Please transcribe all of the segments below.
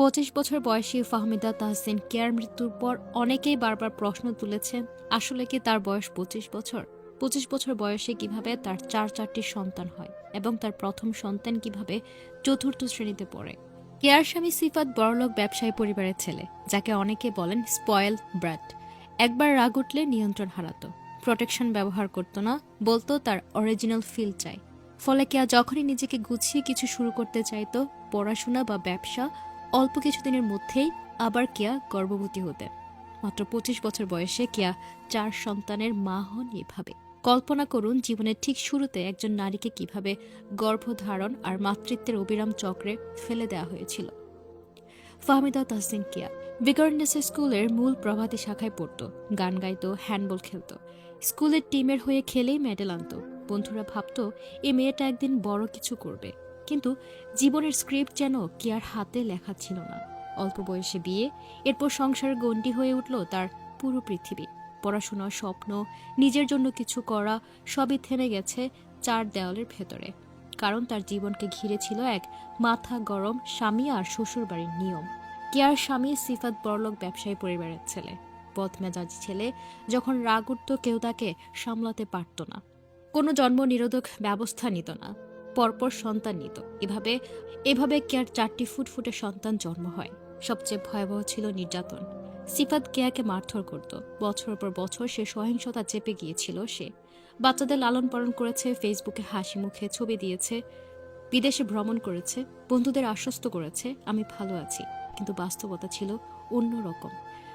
পঁচিশ বছর বয়সী ফাহমিদা তাহসিন কেয়ার মৃত্যুর পর অনেকেই বারবার প্রশ্ন তুলেছেন আসলে কি তার বয়স পঁচিশ বছর? পঁচিশ বছর বয়সে কীভাবে তার চার চারটি সন্তান হয় এবং তার প্রথম সন্তান কীভাবে চতুর্থ শ্রেণীতে পড়ে? কেয়ার স্বামী সিফাত বড়লোক ব্যবসায়ী পরিবারের ছেলে, যাকে অনেকে বলেন স্পয়েল ব্র্যাড একবার রাগ উঠলে নিয়ন্ত্রণ হারাতো। প্রোটেকশন ব্যবহার করতো না, বলতো তার অরিজিনাল ফিল চাই। ফলে কেয়া যখনই নিজেকে গুছিয়ে কিছু শুরু করতে চাইতো, পড়াশোনা বা ব্যবসা অল্প কিছুদিনের মধ্যেই আবার কেয়া গর্ভবতী হতেন মাত্র পঁচিশ বছর বয়সে কেয়া চার সন্তানের মা হন এভাবে। কল্পনা করুন জীবনের ঠিক শুরুতে একজন নারীকে কীভাবে গর্ভধারণ আর মাতৃত্বের অবিরাম চক্রে ফেলে দেওয়া হয়েছিল। ফাহমিদা তাহসিন কিয়া ভিকারনেস স্কুলের মূল প্রভাতী শাখায় পড়তো, গান গাইতো, হ্যান্ডবল খেলতো। স্কুলের টিমের হয়ে খেলেই মেডেল আনতো। বন্ধুরা ভাবতো এই মেয়েটা একদিন বড় কিছু করবে। কিন্তু জীবনের স্ক্রিপ্ট যেন কিয়ার হাতে লেখা ছিল না। অল্প বয়সে বিয়ে, এরপর সংসার গণ্ডি হয়ে উঠল তার পুরো পৃথিবী। পড়াশোনা, স্বপ্ন, নিজের জন্য কিছু করা, সবই থেমে গেছে চার দেওয়ালের ভেতরে। কারণ তার জীবনকে ঘিরে ছিল এক মাথা গরম স্বামী আর শ্বশুরবাড়ির নিয়ম। কেয়ার স্বামী সিফাত বড়লোক ব্যবসায়ী পরিবারের ছেলে। বদমেজাজি ছেলে, যখন রাগ উঠত কেউ তাকে সামলাতে পারত না। কোনো জন্ম নিরোধক ব্যবস্থা নিত না। পরপর সন্তান নিত। এভাবে এভাবে কেয়ার চারটি ফুটফুটে সন্তান জন্ম হয়? সবচেয়ে ভয়াবহ ছিল নির্যাতন। সিফাত কেয়াকে মারধর করত। বছর পর বছর সে সহিংসতা চেপে গিয়েছিল সে। বাচ্চাদের লালন পালন করেছে, ফেসবুকে হাসি মুখে ছবি দিয়েছে, বিদেশে ভ্রমণ করেছে, বন্ধুদের আশ্বস্ত করেছে, আমি ভালো আছি। কিন্তু বাস্তবতা ছিল অন্যরকম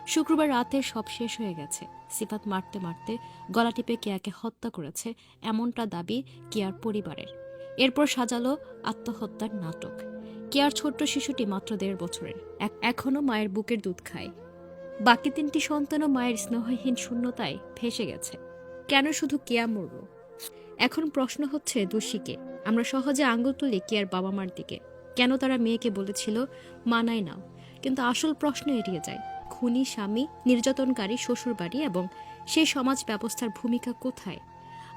শুক্রবার রাতে সব শেষ হয়ে গেছে। সিফাত মারতে মারতে গলা টিপে কেয়াকে হত্যা করেছে, এমনটা দাবি কেয়ার পরিবারের। এরপর সাজালো আত্মহত্যার নাটক। কেয়ার ছোট্ট শিশুটি মাত্র দেড় বছরের? এক- এখনও মায়ের বুকের দুধ খায়। বাকি তিনটি সন্তানও মায়ের স্নেহহীন শূন্যতায় ভেসে গেছে। কেন শুধু কেয়া মরল এখন প্রশ্ন হচ্ছে দোষীকে। আমরা সহজে আঙ্গুল তুলি কেয়ার বাবা মার দিকে। কেন তারা মেয়েকে বলেছিল, মানায় নাও কিন্তু আসল প্রশ্ন এড়িয়ে যায়, খুনি, স্বামী, নির্যাতনকারী, শ্বশুরবাড়ি এবং সেই সমাজ ব্যবস্থার ভূমিকা কোথায়?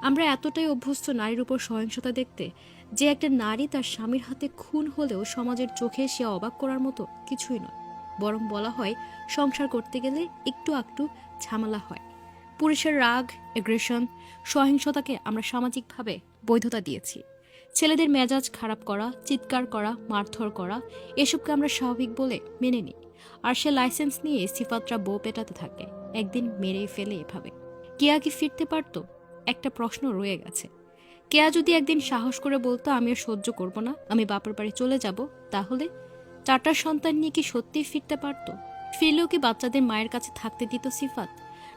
আমরা এতটাই অভ্যস্ত নারীর উপর সহিংসতা দেখতে যে একটা নারী তার স্বামীর হাতে খুন হলেও সমাজের চোখে সে অবাক করার মতো কিছুই নয়। বরং বলা হয়, সংসার করতে গেলে একটু একটু ঝামেলা হয়। পুরুষের রাগ এগ্রেশন সহিংসতাকে আমরা সামাজিকভাবে বৈধতা দিয়েছি। ছেলেদের মেজাজ খারাপ করা, চিৎকার করা, মারধর করা, এসবকে আমরা স্বাভাবিক বলে মেনে নিই। আর সে লাইসেন্স নিয়ে সিফাতরা বউ পেটাতে থাকে, একদিন মেরে ফেলে এভাবে। কেয়া কি ফিরতে পারতো? একটা প্রশ্ন রয়ে গেছে। কেয়া যদি একদিন সাহস করে বলতো, আমি আর সহ্য করব না, আমি বাপের বাড়ি চলে যাব, তাহলে চারটা সন্তান নিয়ে কি সত্যিই ফিরতে পারতো? ফিরলেও কি বাচ্চাদের মায়ের কাছে থাকতে দিত সিফাত?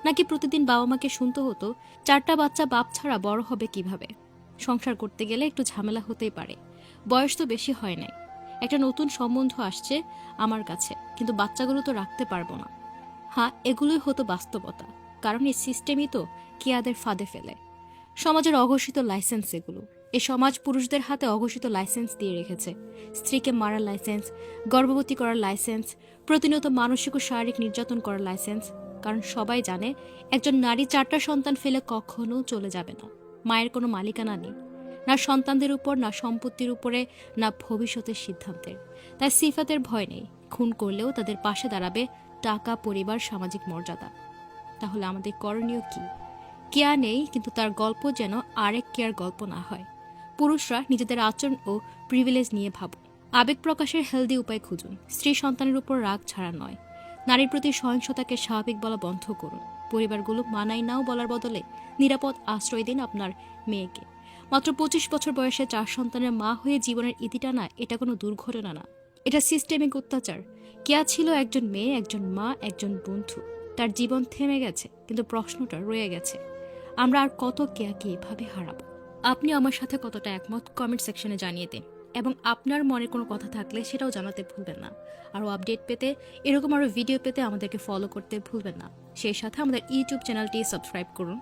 নাকি প্রতিদিন বাবা মাকে শুনতে হতো, চারটা বাচ্চা বাপ ছাড়া বড় হবে কীভাবে? সংসার করতে গেলে একটু ঝামেলা হতেই পারে। বয়স তো বেশি হয় নাই। একটা নতুন সম্বন্ধ আসছে আমার কাছে, কিন্তু বাচ্চাগুলো তো রাখতে পারব না। হ্যাঁ এগুলোই হতো বাস্তবতা। কারণ এই সিস্টেমই তো কেয়াদের ফাঁদে ফেলে। সমাজের অঘোষিত লাইসেন্স এগুলো। এ সমাজ পুরুষদের হাতে অঘোষিত লাইসেন্স দিয়ে রেখেছে। স্ত্রীকে মারার লাইসেন্স, গর্ভবতী করার লাইসেন্স, প্রতিনিয়ত মানসিক ও শারীরিক নির্যাতন করার লাইসেন্স। কারণ সবাই জানে, একজন নারী চারটা সন্তান ফেলে কখনো চলে যাবে না। মায়ের কোনো মালিকানা নেই। না সন্তানদের উপর, না সম্পত্তির উপরে, না ভবিষ্যতের সিদ্ধান্তের। তাই সিফাতের ভয় নেই। খুন করলেও তাদের পাশে দাঁড়াবে টাকা, পরিবার, সামাজিক মর্যাদা। তাহলে আমাদের করণীয় কি? কেয়া নেই, কিন্তু তার গল্প যেন আরেক কেয়ার গল্প না হয়। পুরুষরা নিজেদের আচরণ ও প্রিভিলেজ নিয়ে ভাবুন। আবেগ প্রকাশের হেলদি উপায় খুঁজুন। স্ত্রী সন্তানের উপর রাগ ছাড়া নয়। নারীর প্রতি সহিংসতাকে স্বাভাবিক বলা বন্ধ করুন। পরিবারগুলো মানাই নাও বলার বদলে নিরাপদ আশ্রয় দিন আপনার মেয়েকে। মাত্র পঁচিশ বছর বয়সে চার সন্তানের মা হয়ে জীবনের ইতি টানা, এটা কোনো দুর্ঘটনা না। এটা সিস্টেমিক অত্যাচার। কেয়া ছিল একজন মেয়ে, একজন মা, একজন বন্ধু। তার জীবন থেমে গেছে, কিন্তু প্রশ্নটা রয়ে গেছে। আমরা আর কত কেয়াকে এভাবে হারাবো? আপনি আমার সাথে কতটা একমত কমেন্ট সেকশনে জানিয়ে দিন। এবং আপনার মনে কোনো কথা থাকলে সেটাও জানাতে ভুলবেন না। আরও আপডেট পেতে, এরকম আরও ভিডিও পেতে আমাদেরকে ফলো করতে ভুলবেন না। সেই সাথে আমাদের ইউটিউব চ্যানেলটি সাবস্ক্রাইব করুন।